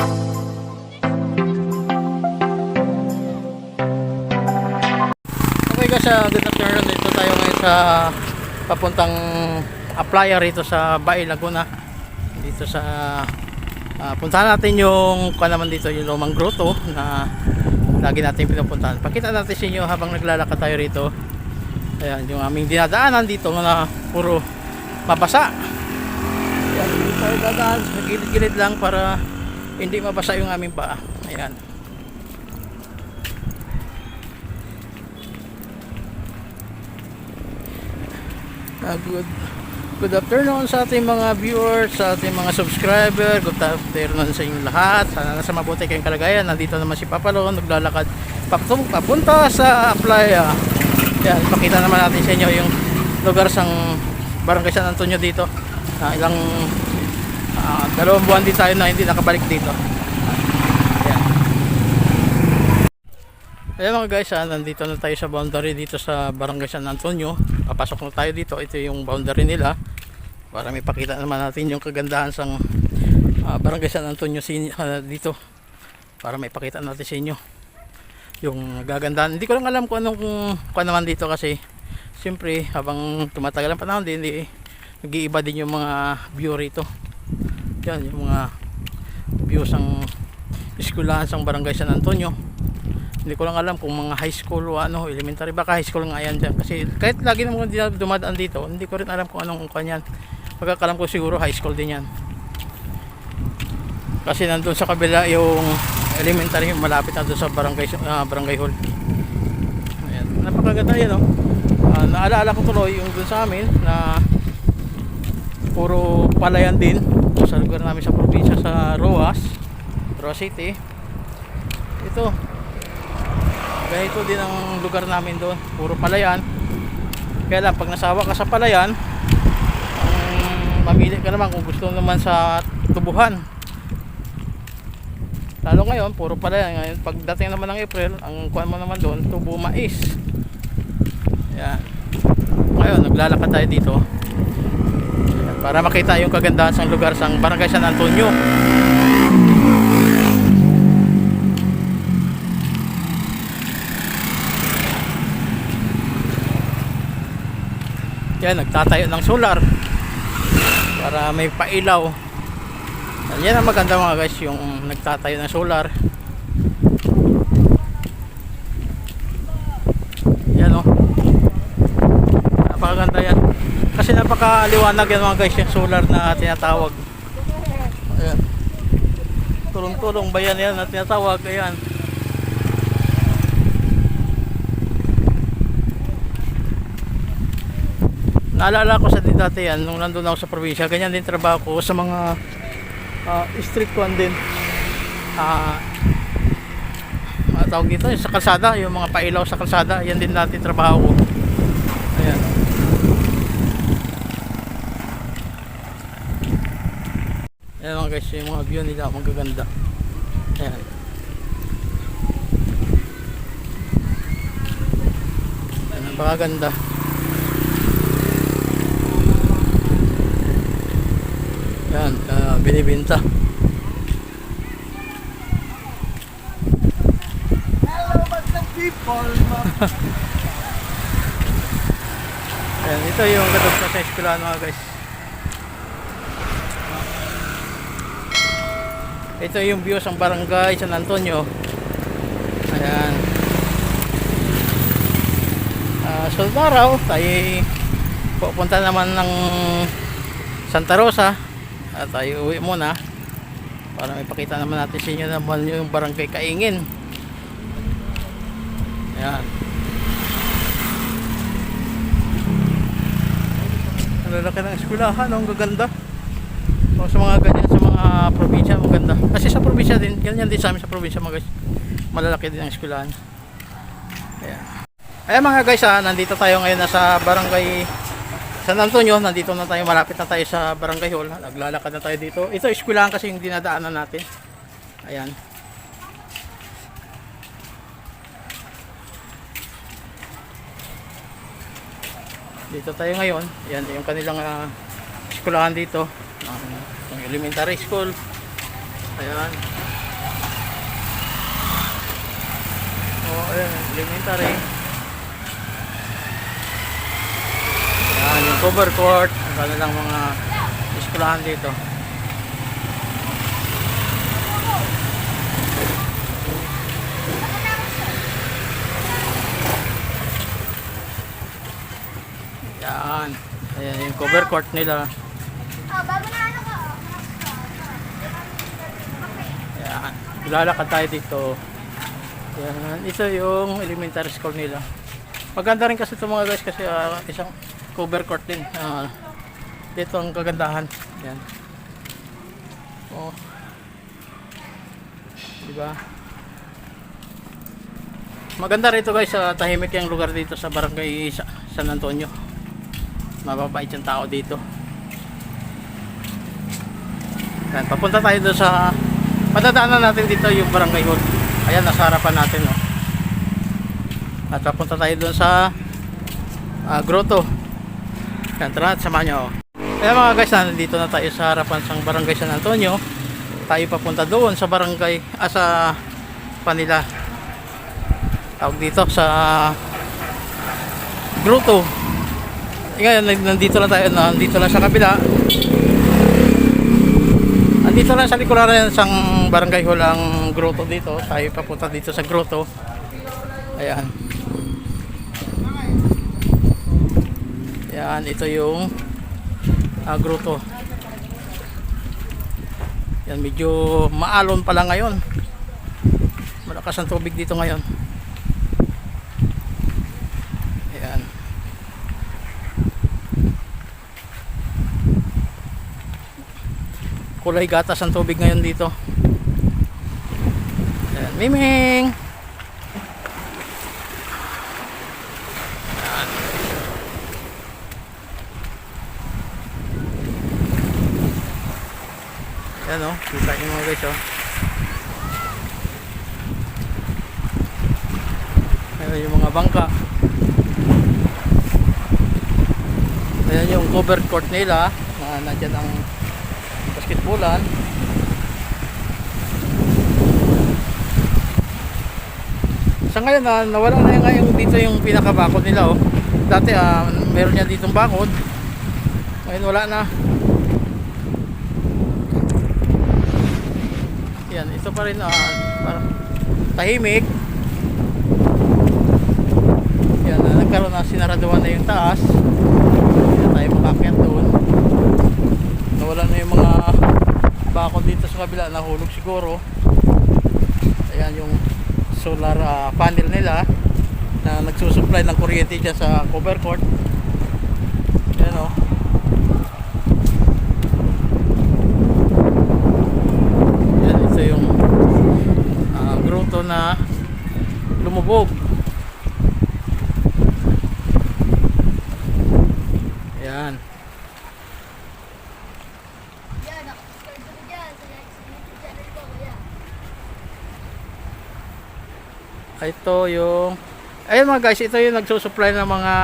Okay guys, uh, good afternoon. Dito tayo ngayon sa papuntang applyer rito sa Bae, Laguna. Dito sa uh, puntahan natin yung kuha naman dito yung lumang grotto na lagi natin pinupuntahan. Pakita natin sa inyo habang naglalakad tayo rito. Ayan, yung aming dinadaanan dito na puro mabasa. Ayan, dito tayo dadaan sa gilid-gilid lang para hindi mabasa yung aming paa. Ayan. Ah, good good afternoon sa ating mga viewers, sa ating mga subscriber. Good afternoon sa inyong lahat. Sana nasa mabuti kayong kalagayan. Nandito naman si Papalo, naglalakad papunta, papunta sa playa. Yan, pakita naman natin sa inyo yung lugar sang Barangay San Antonio dito. Ah, ilang ah, dalawang buwan din tayo na hindi nakabalik dito. Yan. Ayan mga guys, ah, nandito na tayo sa boundary dito sa Barangay San Antonio. Papasok na tayo dito. Ito yung boundary nila. Para may pakita naman natin yung kagandahan sa Barangay San Antonio ah, dito. Para may pakita natin sa inyo yung gagandahan. Hindi ko lang alam kung anong kung naman dito kasi siyempre habang tumatagal ang panahon din, hindi, nag-iiba din yung mga view rito. Yan, yung mga views ng eskwelahan sa Barangay San Antonio hindi ko lang alam kung mga high school o ano, elementary baka high school nga yan dyan. Kasi kahit lagi naman dumadaan dito, hindi ko rin alam kung anong kanyan. Pagkakalam ko siguro high school din yan. Kasi nandun sa kabila yung elementary malapit na sa barangay, ah, barangay hall. Ayan. Napakaganda yan oh. Ah, naalala ko tuloy yung dun sa amin na puro palayan din sa lugar namin sa probinsya sa Roas, Roas City. Ito, ganito din ang lugar namin doon. Puro palayan. Kaya lang pag nasawa ka sa palayan ang mamili ka naman kung gusto naman sa tubuhan. Lalo ngayon puro palayan. Ngayon pagdating naman ng April ang kuhan mo naman doon tubo mais. Yan ngayon naglalakad tayo dito para makita yung kagandahan sa lugar sa barangay San Antonio Yan, nagtatayo ng solar para may pailaw. Yan ang maganda mga guys, yung nagtatayo ng solar. Yan o. Napakaganda yan. Kasi napakaliwanag yan mga guys, yung solar na tinatawag. Ayan. Tulong-tulong ba yan na tinatawag? Ayan. Naalala ko sa dati yan, nung nandun ako sa probinsya, ganyan din trabaho ko sa mga uh, street one din. Ah, uh, tawag dito, sa kalsada, yung mga pailaw sa kalsada, yan din dati trabaho ko. Ayan. Ayan mga guys, yung mga view nila, magaganda. Ayan. Ayan, napakaganda. Yan, uh, binibinta. Hello, Mr. People! Ayan, ito yung katog sa eskwelahan mga guys. Ito yung view ng barangay San Antonio. Ayan. Uh, so araw, tayo pupunta naman ng Santa Rosa at tayo uwi muna para may pakita naman natin sa inyo naman yung barangay Kaingin. Ayan. Ang lalaki ng eskwelahan, ang gaganda. O sa mga ganyan sa mga probinsya, maganda. Kasi sa probinsya din, ganyan din sa amin sa probinsya mga guys. Malalaki din ang eskwelahan. Ayan. Ayan mga guys, ah, nandito tayo ngayon nasa barangay San Antonio. Nandito na tayo, malapit na tayo sa barangay hall. Naglalakad na tayo dito. Ito, eskwelahan kasi yung dinadaanan natin. Ayan. Dito tayo ngayon. Yan yung kanilang uh, eskwelahan dito. Yung elementary school. Ayan. Oh, ayan, elementary. Ayan, yung cover court, ang kanilang mga eskwelahan dito. Yan. Ayan yung cover court nila. Oh, bago na ano ko. Yan. Lalakad tayo dito. Yan. Ito yung elementary school nila. Maganda rin kasi ito mga guys kasi ah, isang cover court din. Ah, dito ang kagandahan. Yan. Oh. Diba? Maganda rito guys sa tahimik yung lugar dito sa barangay Sa- San Antonio. Mababait yung tao dito. Yan, papunta tayo doon sa Padadaanan natin dito yung barangay hall. Ayan, nasa harapan natin, no. At papunta tayo doon sa ah, grotto. Yan, tara, at samahan nyo. Ayan mga guys, nandito na tayo sa harapan ng barangay San Antonio. Tayo papunta doon sa barangay, ah, sa Panila. Tawag dito sa grotto. Eh, Ngayon, nandito lang tayo, nandito lang sa kabila. Andito lang sa likuran ng isang barangay hall ang grotto dito. Tayo papunta dito sa grotto. Ayan. Ayan, ito yung ah, grotto. Yan, medyo maalon pala ngayon. Malakas ang tubig dito ngayon. Ayan. kulay gatas ang tubig ngayon dito Miming. Ayan. Ayan o, kita nyo mga guys o Ayan yung mga bangka. Ayan yung cover court nila. Na nandyan ang basketballan ngayon na nawala na yung ngayon dito yung pinakabakod nila oh. Dati ah, meron yan ditong bakod. Ngayon wala na. Yan ito pa rin ah, parang tahimik. Yan ah, nagkaroon na sinaraduan na yung taas. Na tayo makakyat doon. Nawala na yung mga bakod dito sa kabila. Nahulog siguro. Ayan yung solar ah, panel nila na nagsusupply ng kuryente dyan sa cover court. Ayan o ayan ito yung ah, grotto na lumubog ayan Yan, nakasubscribe ko dyan sa next YouTube channel ko. Kuya. Ito yung ayun mga guys ito yung nagsusupply ng mga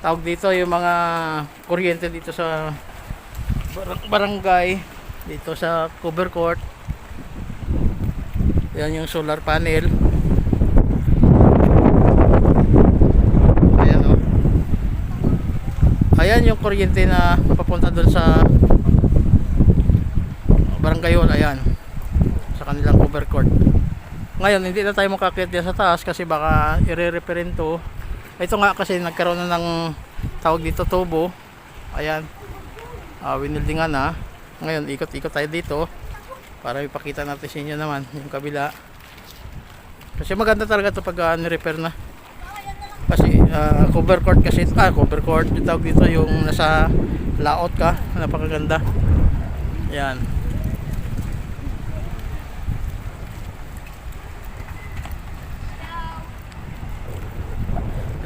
tawag dito yung mga kuryente dito sa bar- barangay dito sa cover court. Yan yung solar panel. Ayan o ayan yung kuryente na papunta doon sa barangay hall ayan sa kanilang cover court ngayon, hindi na tayo makakit sa taas kasi baka i-referent to. Ito nga kasi nagkaroon na ng tawag dito tubo. Ayan. Uh, winildingan na. Ngayon, ikot-ikot tayo dito para ipakita natin sa inyo naman yung kabila. Kasi maganda talaga to pag uh, ni-repair na. Kasi ah, cover court kasi ah cover court yung tawag dito yung nasa layout ka napakaganda. Yan.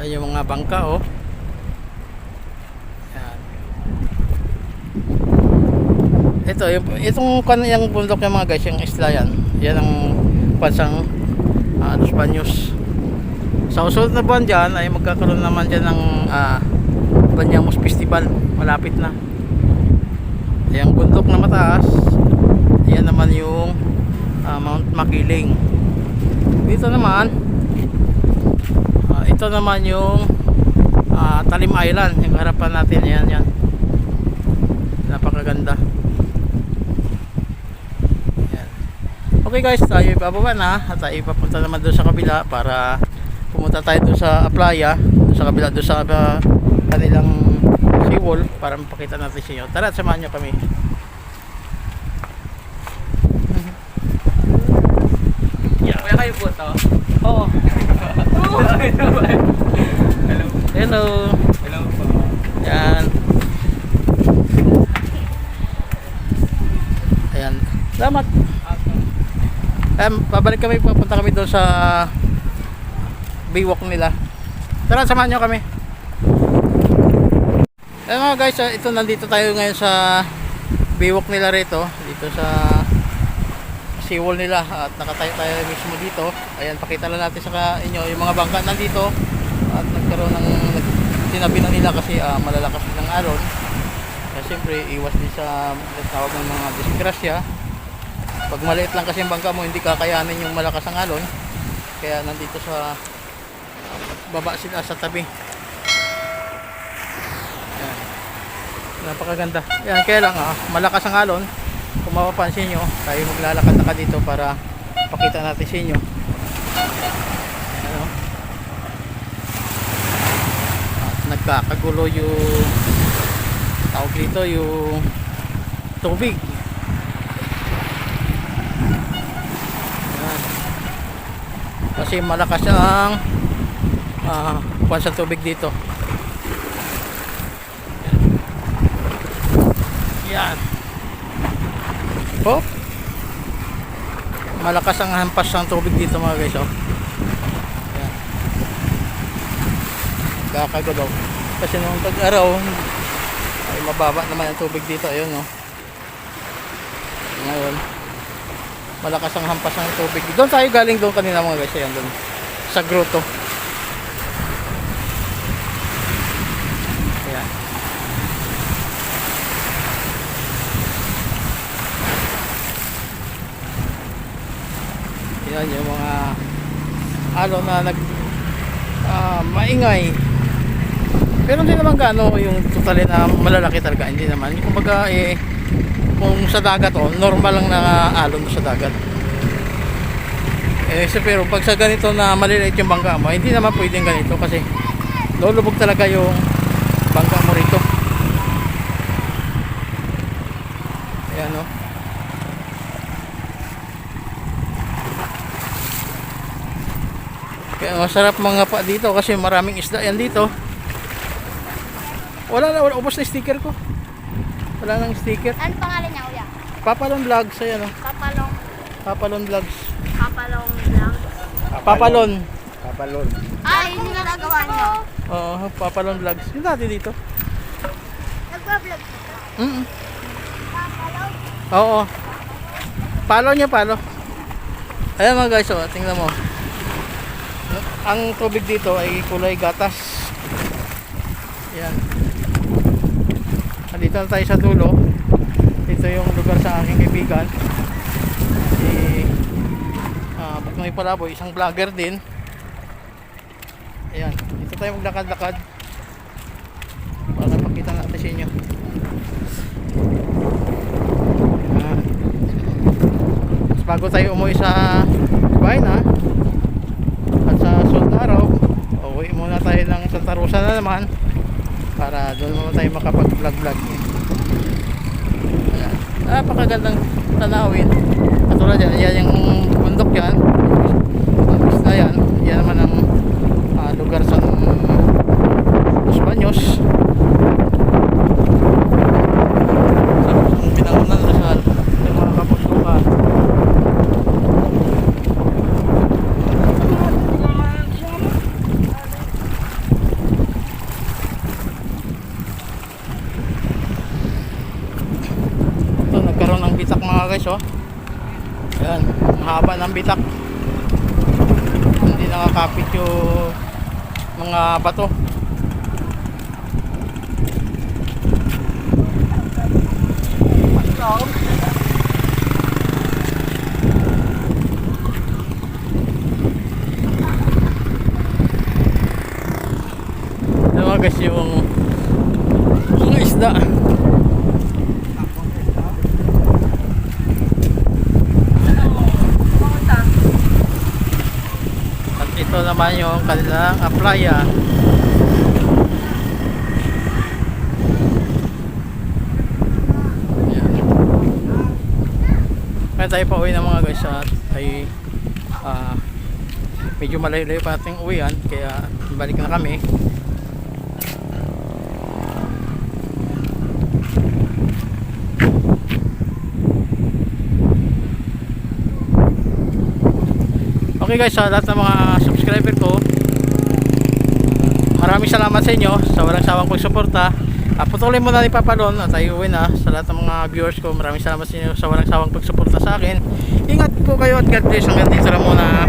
Yan yung mga bangka oh. Yan. Ito, yung, itong kan yung bundok yung mga guys, yung isla yan. Yan ang pansang uh, Los Baños. Sa usunod na buwan dyan ay magkakaroon naman dyan ng uh, Banyamos Festival. Malapit na. Yung bundok na mataas, yan naman yung ah, Mount Makiling dito naman ah, ito naman yung ah, Talim Island yung harapan natin yan yan napakaganda yan. okay guys tayo ibababa na at tayo ipapunta naman doon sa kabila para pumunta tayo doon sa playa doon sa kabila doon sa ah, kanilang seawall para mapakita natin sa inyo tara samahan nyo kami Yeah. Kuya kayo po to? Oo. Hello. Hello. Hello po. Yan. Ayan. Salamat. Um, babalik kami, papunta kami doon sa Baywalk nila. Tara, samahan nyo kami. Ayan mga guys, ah, ito nandito tayo ngayon sa Baywalk nila rito. Dito sa seawall nila at nakatayo tayo mismo dito. Ayan, pakita lang natin sa inyo yung mga bangka nandito at nagkaroon ng sinabi na nila kasi ah, malalakas din ang alon. Kaya siyempre, iwas din sa tawag ng mga disgrasya. Pag maliit lang kasi ang bangka mo, hindi kakayanin yung malakas ang alon. Kaya nandito sa baba sila sa tabi. Ayan. Napakaganda. Yan, kaya lang ah, malakas ang alon. Kung mapapansin nyo, tayo maglalakad-lakad dito para pakita natin sa inyo. At nagkakagulo yung tawag dito yung tubig. Kasi malakas ang ah kuwan sa tubig dito. Yan. Hop. Malakas ang hampas ng tubig dito mga guys, oh. Yan. Kakagalaw. Kasi nung tag-araw, ay mababa naman ang tubig dito, ayun, oh. Ngayon, malakas ang hampas ng tubig. Doon tayo galing doon kanina mga guys, ayan doon. Sa grotto. Ayan. Yan yung mga alo na nag ah, maingay. Pero hindi naman gaano yung totally na malalaki talaga. Hindi naman. Kumbaga eh, kung sa dagat oh, normal lang na alon sa dagat. Eh, so, pero pag sa ganito na maliliit yung bangka mo, hindi naman pwedeng ganito kasi lulubog talaga yung bangka mo rito. Ayan oh. Kaya masarap mga pa dito kasi maraming isda yan dito. Wala na, wala, ubos na sticker ko. Wala nang sticker. Ano pangalan niya, kuya? Papalon Vlogs, ayan o. Papalong, Papalon Vlogs. papalong lang. Papalon. Kapalon. Ah, yun yung nagagawa niyo. Oo, Papalon Vlogs. Yung dati dito. Nagbablog. Mm -mm. Papalong. Oo. Palo niya, palo. Ayan mga guys, oh, tingnan mo. Ang tubig dito ay kulay gatas. Ayan. Nandito na tayo sa dulo. Dito yung lugar sa aking kaibigan. Si uh, Buknoy Palaboy, isang vlogger din. Ayan. Dito tayo maglakad-lakad. Para pakita natin sa inyo. Ayan. Bago tayo umuwi sa bahay na at sa sunod na araw uwi muna tayo ng Santa Rosa na naman para doon naman tayo makapag vlog vlog Ayan. napakagandang tanawin. Katulad yan, yan yung bundok yan. Ang isla yan. Yan naman ang ng bitak mga guys oh. Ayan, haba ng bitak. Hindi nakakapit yung mga bato. Ito mga guys yung mga isda. Naman yung kanilang aplaya. Yan. Kaya tayo pa uwi ng mga guys at ay ah, medyo malayo-layo pa ating uwian kaya balik na kami. Okay guys, sa lahat ng mga subscriber ko, maraming salamat sa inyo sa walang sawang pagsuporta. Uh, patuloy mo na ipapalon at tayo uwi na sa lahat ng mga viewers ko. Maraming salamat sa inyo sa walang sawang pagsuporta sa akin. Ingat po kayo at God bless. Hanggang dito lang muna.